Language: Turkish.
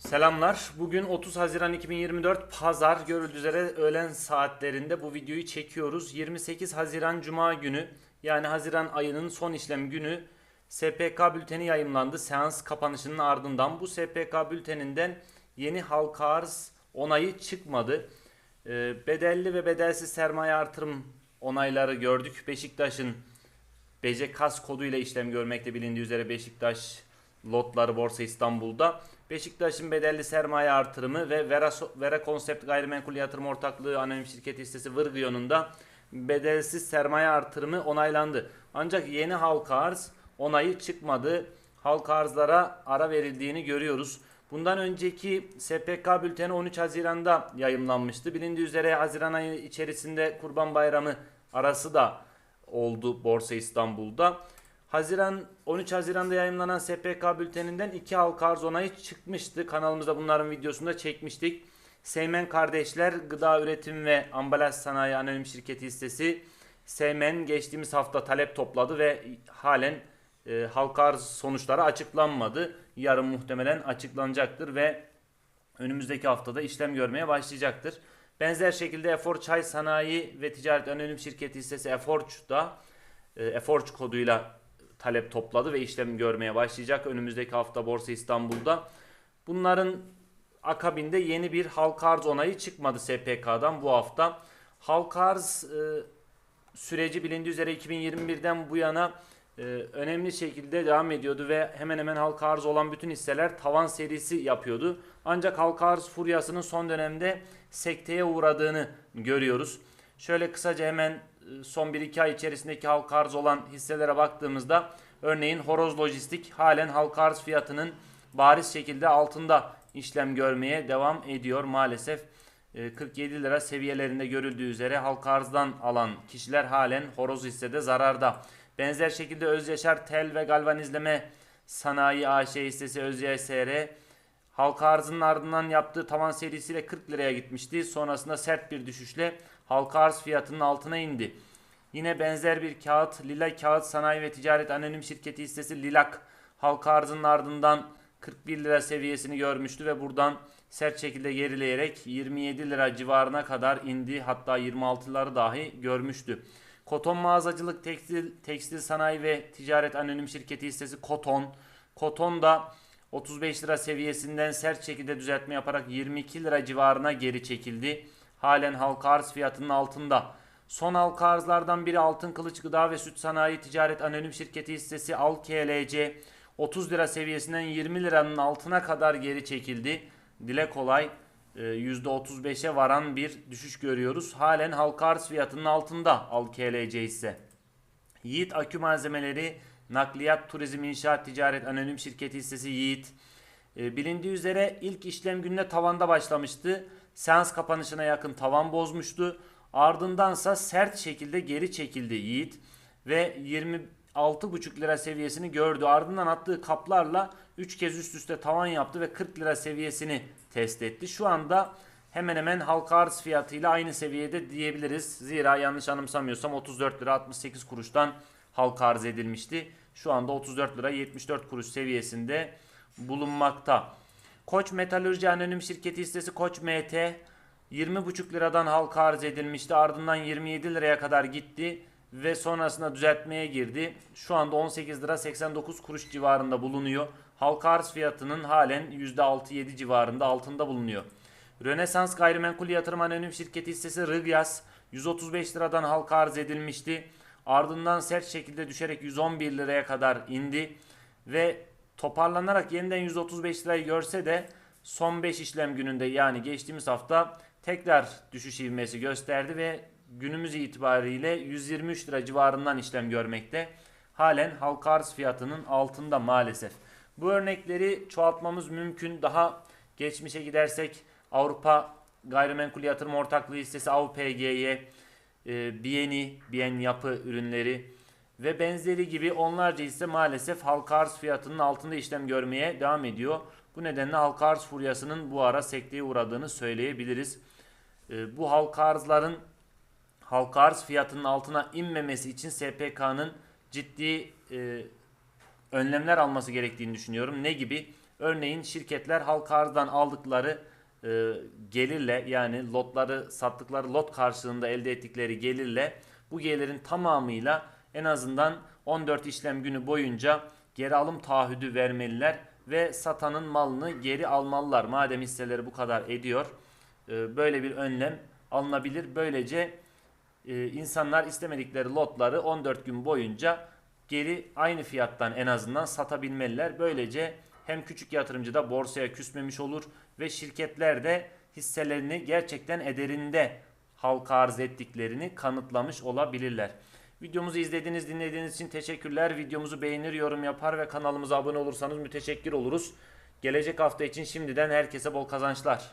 Selamlar. Bugün 30 Haziran 2024 Pazar görüldüğü üzere öğlen saatlerinde bu videoyu çekiyoruz. 28 Haziran Cuma günü yani Haziran ayının son işlem günü SPK bülteni yayımlandı. Seans kapanışının ardından bu SPK bülteninden yeni halka arz onayı çıkmadı. Ee, bedelli ve bedelsiz sermaye artırım onayları gördük. Beşiktaş'ın BC Kas koduyla işlem görmekte bilindiği üzere Beşiktaş lotları Borsa İstanbul'da. Beşiktaş'ın bedelli sermaye artırımı ve Vera, Vera Konsept Gayrimenkul Yatırım Ortaklığı Anonim Şirketi hissesi Vırgıyon'un da bedelsiz sermaye artırımı onaylandı. Ancak yeni halka arz onayı çıkmadı. Halka arzlara ara verildiğini görüyoruz. Bundan önceki SPK bülteni 13 Haziran'da yayımlanmıştı. Bilindiği üzere Haziran ayı içerisinde Kurban Bayramı arası da oldu Borsa İstanbul'da. Haziran 13 Haziran'da yayınlanan SPK bülteninden iki halka arz onayı çıkmıştı. Kanalımızda bunların videosunu da çekmiştik. Seymen Kardeşler Gıda Üretim ve Ambalaj Sanayi Anonim Şirketi hissesi Seymen geçtiğimiz hafta talep topladı ve halen e, halka arz sonuçları açıklanmadı. Yarın muhtemelen açıklanacaktır ve önümüzdeki haftada işlem görmeye başlayacaktır. Benzer şekilde Efor Çay Sanayi ve Ticaret Anonim Şirketi hissesi Eforç da e, Eforç koduyla talep topladı ve işlem görmeye başlayacak önümüzdeki hafta Borsa İstanbul'da. Bunların akabinde yeni bir halka arz onayı çıkmadı SPK'dan bu hafta. Halka arz e, süreci bilindiği üzere 2021'den bu yana e, önemli şekilde devam ediyordu ve hemen hemen halka arz olan bütün hisseler tavan serisi yapıyordu. Ancak halka arz furyasının son dönemde sekteye uğradığını görüyoruz. Şöyle kısaca hemen son 1-2 ay içerisindeki halka arz olan hisselere baktığımızda örneğin Horoz Lojistik halen halka arz fiyatının bariz şekilde altında işlem görmeye devam ediyor maalesef. E, 47 lira seviyelerinde görüldüğü üzere halka arzdan alan kişiler halen horoz hissede zararda. Benzer şekilde Özyaşar Tel ve Galvanizleme Sanayi AŞ hissesi ÖZYSR halka arzının ardından yaptığı tavan serisiyle 40 liraya gitmişti. Sonrasında sert bir düşüşle halka arz fiyatının altına indi. Yine benzer bir kağıt Lila Kağıt Sanayi ve Ticaret Anonim Şirketi hissesi Lilak halka arzının ardından 41 lira seviyesini görmüştü ve buradan sert şekilde gerileyerek 27 lira civarına kadar indi. Hatta 26'ları dahi görmüştü. Koton Mağazacılık Tekstil, Tekstil Sanayi ve Ticaret Anonim Şirketi hissesi Koton. Koton da 35 lira seviyesinden sert şekilde düzeltme yaparak 22 lira civarına geri çekildi. Halen halka arz fiyatının altında. Son halka arzlardan biri Altın Kılıç Gıda ve Süt Sanayi Ticaret Anonim Şirketi hissesi Al KLC 30 lira seviyesinden 20 liranın altına kadar geri çekildi. Dile kolay e, %35'e varan bir düşüş görüyoruz. Halen halka arz fiyatının altında Al KLC ise. Yiğit Akü Malzemeleri Nakliyat Turizm İnşaat Ticaret Anonim Şirketi hissesi Yiğit. E, bilindiği üzere ilk işlem gününe tavanda başlamıştı. Seans kapanışına yakın tavan bozmuştu. Ardındansa sert şekilde geri çekildi Yiğit ve 26,5 lira seviyesini gördü. Ardından attığı kaplarla 3 kez üst üste tavan yaptı ve 40 lira seviyesini test etti. Şu anda hemen hemen halka arz fiyatıyla aynı seviyede diyebiliriz. Zira yanlış anımsamıyorsam 34 lira 68 kuruştan halka arz edilmişti. Şu anda 34 lira 74 kuruş seviyesinde bulunmakta. Koç Metalürji Anonim Şirketi hissesi Koç MT 20,5 liradan halka arz edilmişti. Ardından 27 liraya kadar gitti ve sonrasında düzeltmeye girdi. Şu anda 18 lira 89 kuruş civarında bulunuyor. Halka arz fiyatının halen %6-7 civarında altında bulunuyor. Rönesans Gayrimenkul Yatırım Anonim Şirketi hissesi Rıgyas 135 liradan halka arz edilmişti. Ardından sert şekilde düşerek 111 liraya kadar indi ve toparlanarak yeniden 135 lirayı görse de son 5 işlem gününde yani geçtiğimiz hafta tekrar düşüş ivmesi gösterdi ve günümüz itibariyle 123 lira civarından işlem görmekte. Halen halka arz fiyatının altında maalesef. Bu örnekleri çoğaltmamız mümkün. Daha geçmişe gidersek Avrupa Gayrimenkul Yatırım Ortaklığı hissesi AVPG'ye, e, Bieni, Bien Yapı ürünleri ve benzeri gibi onlarca hisse maalesef halka arz fiyatının altında işlem görmeye devam ediyor. Bu nedenle halka arz furyasının bu ara sekteye uğradığını söyleyebiliriz. E, bu halka arzların halka arz fiyatının altına inmemesi için SPK'nın ciddi e, önlemler alması gerektiğini düşünüyorum. Ne gibi? Örneğin şirketler halka arzdan aldıkları e, gelirle yani lotları sattıkları lot karşılığında elde ettikleri gelirle bu gelirin tamamıyla en azından 14 işlem günü boyunca geri alım taahhüdü vermeliler ve satanın malını geri almalılar. Madem hisseleri bu kadar ediyor e, böyle bir önlem alınabilir. Böylece e, insanlar istemedikleri lotları 14 gün boyunca geri aynı fiyattan en azından satabilmeliler. Böylece hem küçük yatırımcı da borsaya küsmemiş olur ve şirketler de hisselerini gerçekten ederinde halka arz ettiklerini kanıtlamış olabilirler. Videomuzu izlediğiniz, dinlediğiniz için teşekkürler. Videomuzu beğenir, yorum yapar ve kanalımıza abone olursanız müteşekkir oluruz. Gelecek hafta için şimdiden herkese bol kazançlar.